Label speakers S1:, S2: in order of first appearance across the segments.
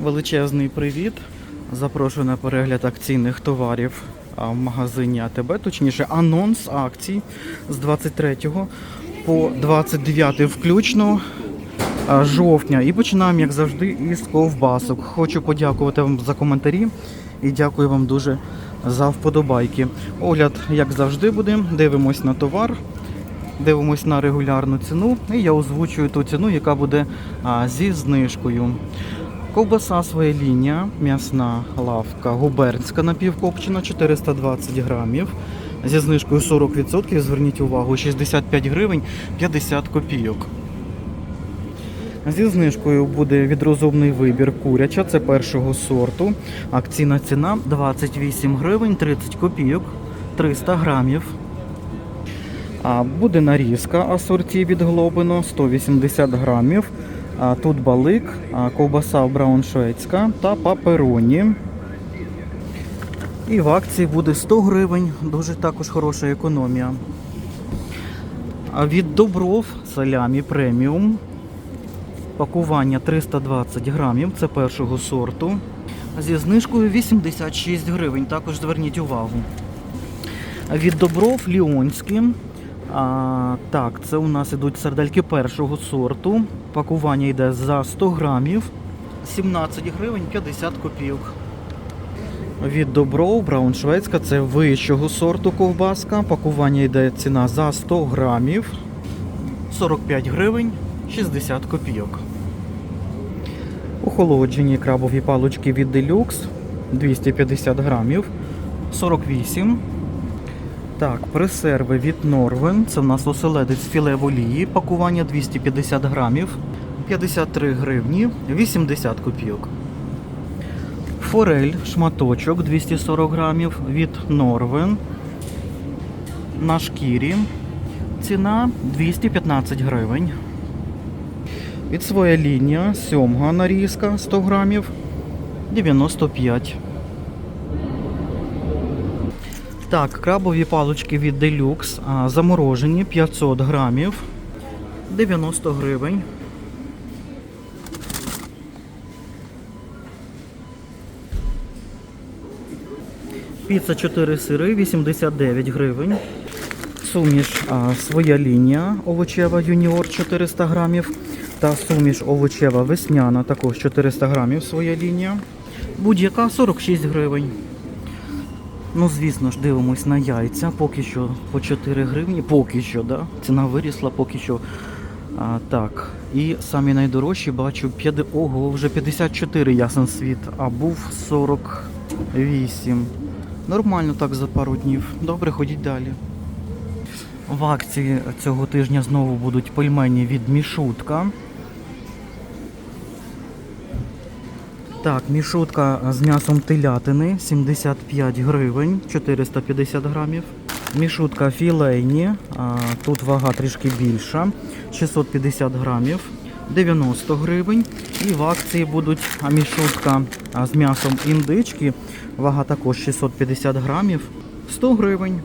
S1: Величезний привіт. Запрошую на перегляд акційних товарів в магазині АТБ, точніше анонс акцій з 23 по 29 включно жовтня. І починаємо, як завжди, із ковбасок. Хочу подякувати вам за коментарі і дякую вам дуже за вподобайки. Огляд, як завжди, буде. Дивимось на товар. Дивимось на регулярну ціну, і я озвучую ту ціну, яка буде а, зі знижкою. Ковбаса своя лінія, м'ясна лавка, губернська напівкопчена 420 грамів. Зі знижкою 40%, зверніть увагу, 65 гривень 50 копійок. Зі знижкою буде відрозумний вибір куряча, це першого сорту. Акційна ціна 28 гривень 30 копійок, 300 грамів. А буде нарізка асорті від Глобино 180 грамів. Тут балик, ковбаса брауншвейцька та папероні. І в акції буде 100 гривень, дуже також хороша економія. Від Добров салямі преміум. Пакування 320 грамів, це першого сорту. Зі знижкою 86 гривень, також зверніть увагу. Від Добров Ліонські. А, так, це у нас ідуть сардельки першого сорту. Пакування йде за 100 грамів. 17 гривень 50 копійок. Від Добров Брауншвейцька це вищого сорту ковбаска. Пакування йде ціна за 100 грамів. 45 гривень 60 копійок. Охолоджені крабові палочки від Deluxe 250 грамів. 48. Так, пресерви від Норвен. Це в нас оселедець філе в олії. Пакування 250 грамів. 53 гривні 80 копійок. Форель шматочок 240 грамів від Норвен. На шкірі. Ціна 215 гривень. Від своя лінія сьомга нарізка 100 грамів 95. Так, крабові палочки від Deluxe заморожені 500 грамів 90 гривень. Піца 4 сири 89 гривень. Суміш а, своя лінія овочева юніор 400 грамів. Та суміш овочева весняна також 400 грамів своя лінія. Будь-яка 46 гривень. Ну, звісно ж, дивимось на яйця. Поки що по 4 гривні. Поки що, да? Ціна вирісла, поки що. А, так. І самі найдорожчі бачу 50, ого, вже 54 ясен світ, а був 48. Нормально так за пару днів. Добре, ходіть далі. В акції цього тижня знову будуть пельмені від Мішутка. Так, мішутка з м'ясом телятини 75 гривень, 450 грамів. Мішутка філейні, тут вага трішки більша, 650 грамів, 90 гривень. І в акції будуть мішутка з м'ясом індички, вага також 650 грамів, 100 гривень.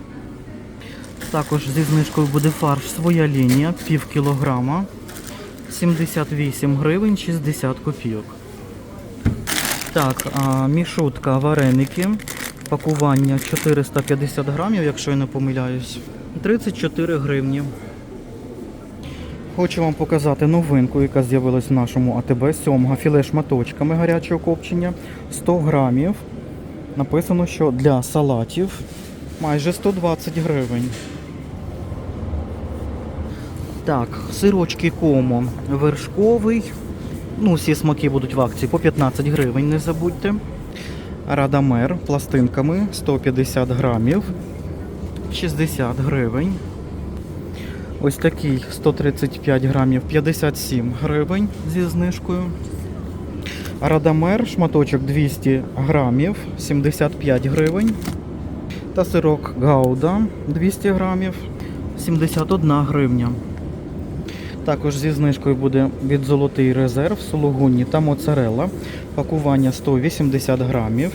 S1: Також зі знижкою буде фарш своя лінія, пів кілограма, 78 гривень 60 копійок. Так, мішутка вареники. Пакування 450 грамів, якщо я не помиляюсь. 34 гривні. Хочу вам показати новинку, яка з'явилась в нашому АТБ. Сьомга філе шматочками гарячого копчення. 100 грамів. Написано, що для салатів майже 120 гривень. Так, сирочки комо вершковий. Ну, всі смаки будуть в акції по 15 гривень, не забудьте. Радамер пластинками 150 грамів, 60 гривень. Ось такий 135 грамів, 57 гривень зі знижкою. Радамер шматочок 200 грамів, 75 гривень. Та сирок Гауда 200 грамів, 71 гривня. Також зі знижкою буде від золотий резерв, сулугуні та моцарелла. Пакування 180 грамів.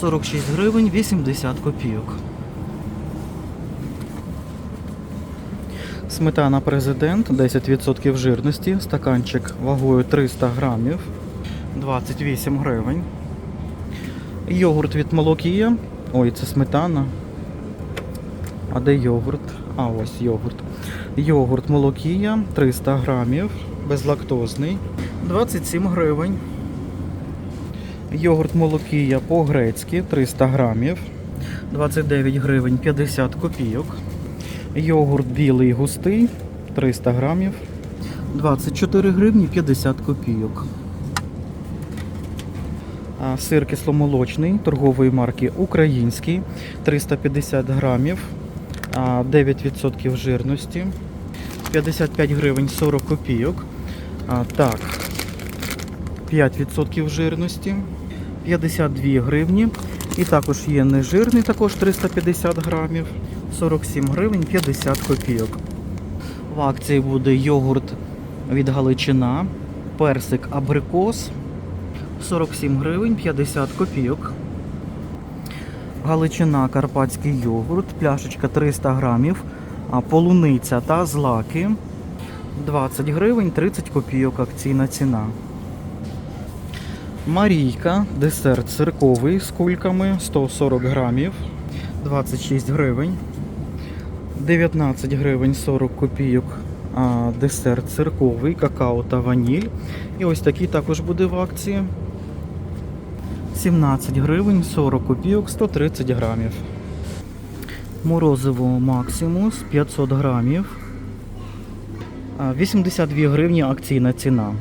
S1: 46 гривень 80 копійок. Сметана президент 10% жирності, стаканчик вагою 300 грамів. 28 гривень. Йогурт від Молокія. Ой, це сметана. А де йогурт? А, ось йогурт. Йогурт Молокія 300 грамів, безлактозний. 27 гривень. Йогурт Молокія по-грецьки 300 грамів. 29 гривень 50 копійок. Йогурт білий густий 300 грамів. 24 гривні 50 копійок. Сир кисломолочний торгової марки Український 350 грамів, 9% жирності, 55 гривень 40 копійок. Так, 5% жирності, 52 гривні. І також є нежирний, також 350 грамів, 47 гривень 50 копійок. В акції буде йогурт від Галичина, персик абрикос 47 гривень 50 копійок. Галичина карпатський йогурт, пляшечка 300 грамів, полуниця та злаки 20 гривень 30 копійок акційна ціна. Марійка, десерт цирковий з кульками 140 грамів, 26 гривень. 19 гривень 40 копійок десерт цирковий, какао та ваніль. І ось такий також буде в акції. 17 гривень 40 копійок 130 грамів. Морозиво Максимус 500 грамів. 82 гривні акційна ціна.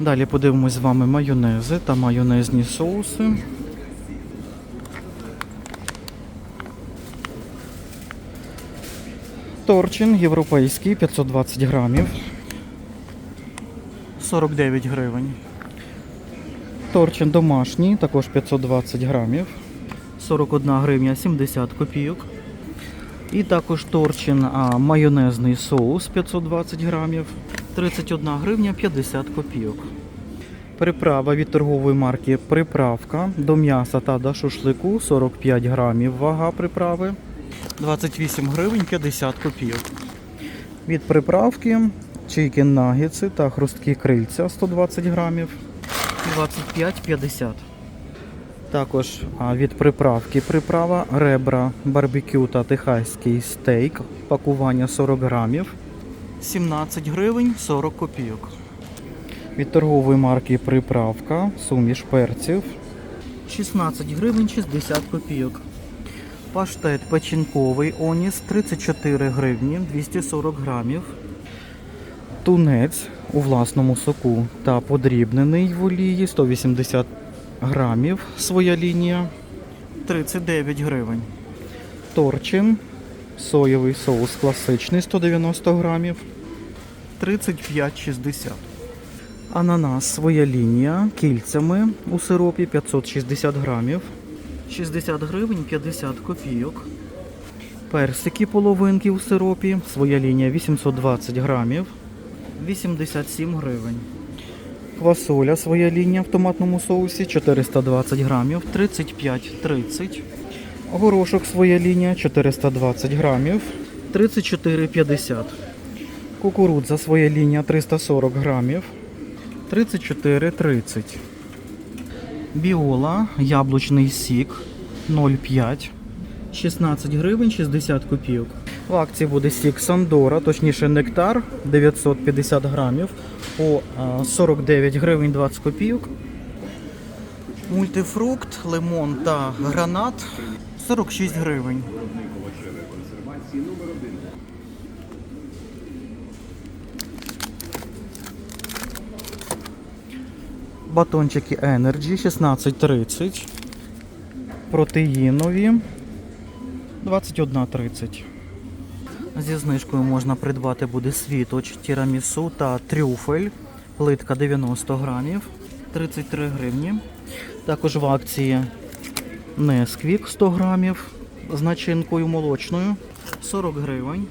S1: Далі подивимось з вами майонези та майонезні соуси. Торчин європейський 520 грамів. 49 гривень. Торчин домашній, також 520 грамів. 41 гривня 70 копійок. І також торчин а, майонезний соус 520 грамів. 31 гривня 50 копійок. Приправа від торгової марки Приправка до м'яса та до шашлику 45 грамів вага приправи. 28 гривень 50 копійок. Від приправки чикен нагетси та хрусткі крильця 120 грамів 25,50. Також від приправки приправа ребра, барбекю та техаський стейк. Пакування 40 грамів 17 гривень 40 копійок. Від торгової марки приправка, суміш перців 16 гривень 60 копійок. Паштет печінковий Оніс 34 гривні 240 грамів. Тунець у власному соку та подрібнений в олії 180 грамів. Своя лінія 39 гривень. Торчин соєвий соус класичний 190 грамів 35,60. Ананас своя лінія кільцями у сиропі 560 грамів. 60 гривень 50 копійок. Персики половинки у сиропі. Своя лінія 820 грамів. 87 гривень. Квасоля своя лінія в томатному соусі 420 грамів 35,30. Горошок своя лінія 420 грамів 34,50. Кукурудза своя лінія 340 грамів 34,30. Біола, яблучний сік 0,5, 16 гривень 60 копійок. В акції буде сік Сандора, точніше нектар 950 грамів по 49 гривень 20 копійок. Мультифрукт, лимон та гранат 46 гривень. Батончики Energy 16.30. Протеїнові 21.30. Зі знижкою можна придбати буде світоч, тірамісу та трюфель. Плитка 90 грамів 33 гривні. Також в акції Несквік 100 грамів з начинкою молочною 40 гривень.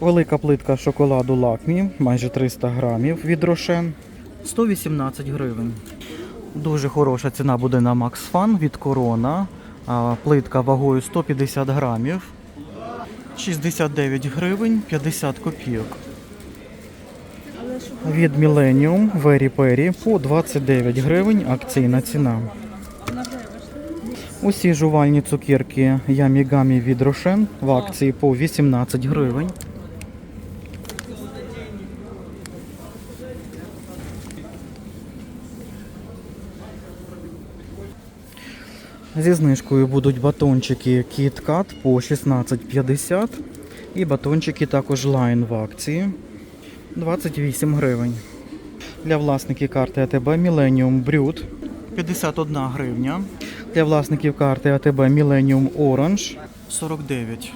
S1: Велика плитка шоколаду Лакмі, майже 300 грамів від Рошен 118 гривень. Дуже хороша ціна буде на Fun від Корона. Плитка вагою 150 грамів. 69 гривень 50 копійок. Від Millennium Very Perry по 29 гривень акційна ціна. Усі жувальні цукерки Ямігамі від Рошен в акції по 18 гривень. Зі знижкою будуть батончики KitKat по 16,50 і батончики також Line в акції 28 гривень. Для власників карти АТБ Millennium Brut 51 гривня. Для власників карти АТБ Millennium Orange 49.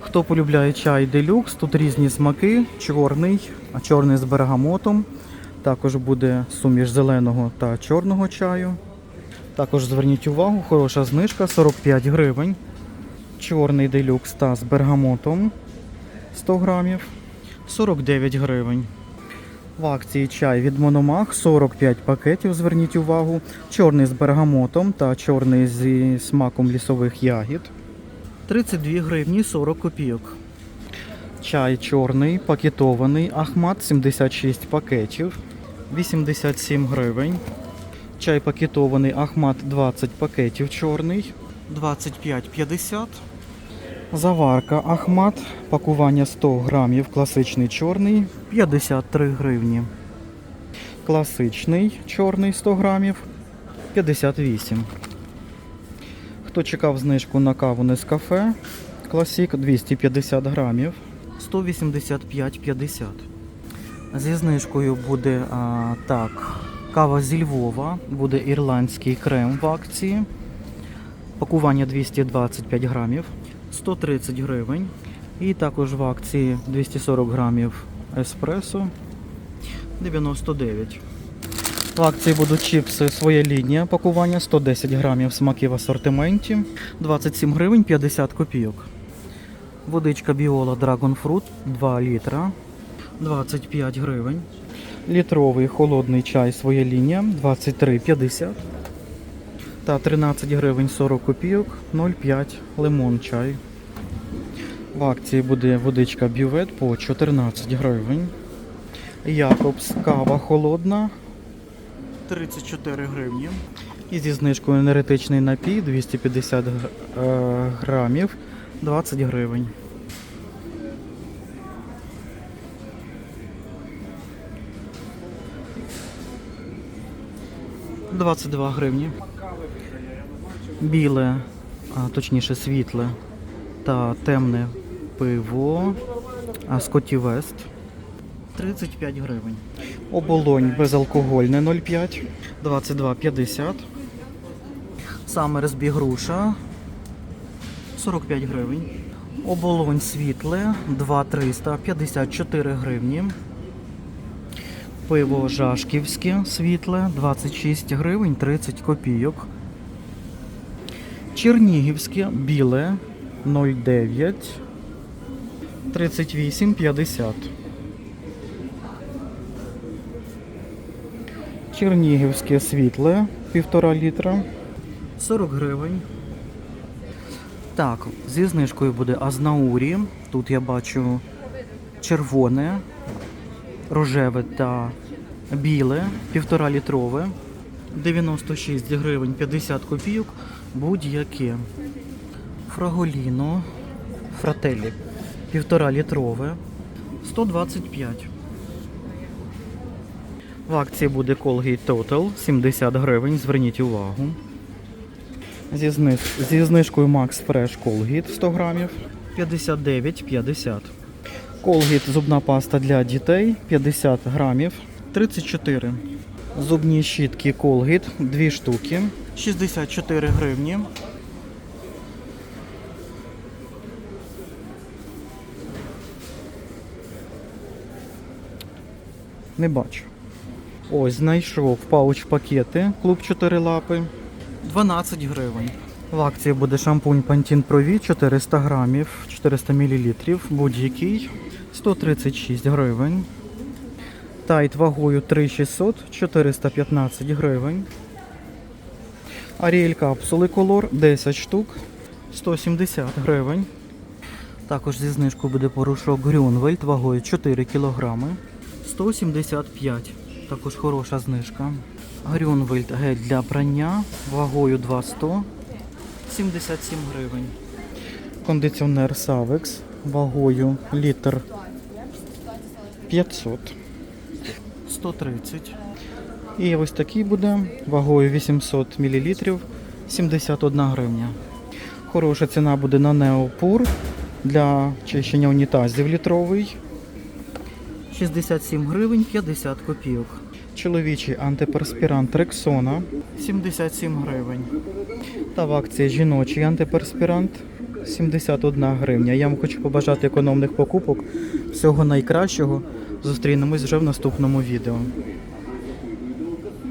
S1: Хто полюбляє чай делюкс, тут різні смаки, чорний, а чорний з бергамотом. Також буде суміш зеленого та чорного чаю. Також зверніть увагу, хороша знижка 45 гривень. Чорний делюкс та з бергамотом 100 грамів 49 гривень. В акції чай від Мономах 45 пакетів, зверніть увагу. Чорний з бергамотом та чорний зі смаком лісових ягід. 32 гривні 40 копійок. Чай чорний, пакетований, Ахмат 76 пакетів, 87 гривень. Чай пакетований Ахмат 20 пакетів чорний, 25,50. Заварка Ахмат, пакування 100 грамів, класичний чорний, 53 гривні. Класичний чорний 100 грамів, 58. Хто чекав знижку на каву Нескафе, Класік 250 грамів, 185,50. Зі знижкою буде а, так, кава зі Львова, буде ірландський крем в акції. Пакування 225 грамів, 130 гривень. І також в акції 240 грамів еспресо 99. В акції будуть чіпси своя лінія, пакування 110 грамів смаки в асортименті, 27 гривень 50 копійок. Водичка Біола Dragon Fruit 2 літра, 25 гривень. Літровий холодний чай своя лінія 23,50 та 13 гривень 40 копійок 0,5 лимон чай. В акції буде водичка бювет по 14 гривень. Якобс кава холодна 34 гривні. І зі знижкою енергетичний напій 250 г- е, грамів 20 гривень. Двадцять два гривні. Біле, а точніше світле та темне пиво Скотті Вест 35 гривень. Оболонь безалкогольне 0,5 22,50. Саме Самерсбі груша 45 гривень. Оболонь світле 2,300 54 гривні. Пиво Жашківське світле 26 гривень 30 копійок. Чернігівське біле 0,9 38,50. Чернігівське світле 1,5 літра 40 гривень. Так, зі знижкою буде Азнаурі. Тут я бачу червоне, рожеве та біле, 1,5 літрове. 96 гривень 50 копійок. Будь-яке. Фраголіно, фрателі, 1,5 літрове, 125. В акції буде Colgate Total 70 гривень, зверніть увагу. Зі, зниз... Зі знижкою Max Fresh Colgate 100 грамів 59,50. Colgate зубна паста для дітей 50 грамів 34. Зубні щітки Colgate 2 штуки 64 гривні. Не бачу. Ось, знайшов пауч пакети, клуб 4 лапи. 12 гривень. В акції буде шампунь Pantene Pro V 400 грамів, 400 мл, будь-який. 136 гривень. Тайт вагою 3600, 415 гривень. Аріель капсули колор 10 штук, 170 гривень. Також зі знижкою буде порошок Грюнвельд вагою 4 кг, 175. Також хороша знижка. Грюнвельд гель для прання вагою 200. 77 гривень. Кондиціонер Савекс вагою літр 500. 130. І ось такий буде вагою 800 мл 71 гривня. Хороша ціна буде на Неопур для чищення унітазів літровий. 67 гривень 50 копійок. Чоловічий антиперспірант Рексона 77 гривень. Та в акції жіночий антиперспірант 71 гривня. Я вам хочу побажати економних покупок. Всього найкращого. Зустрінемось вже в наступному відео.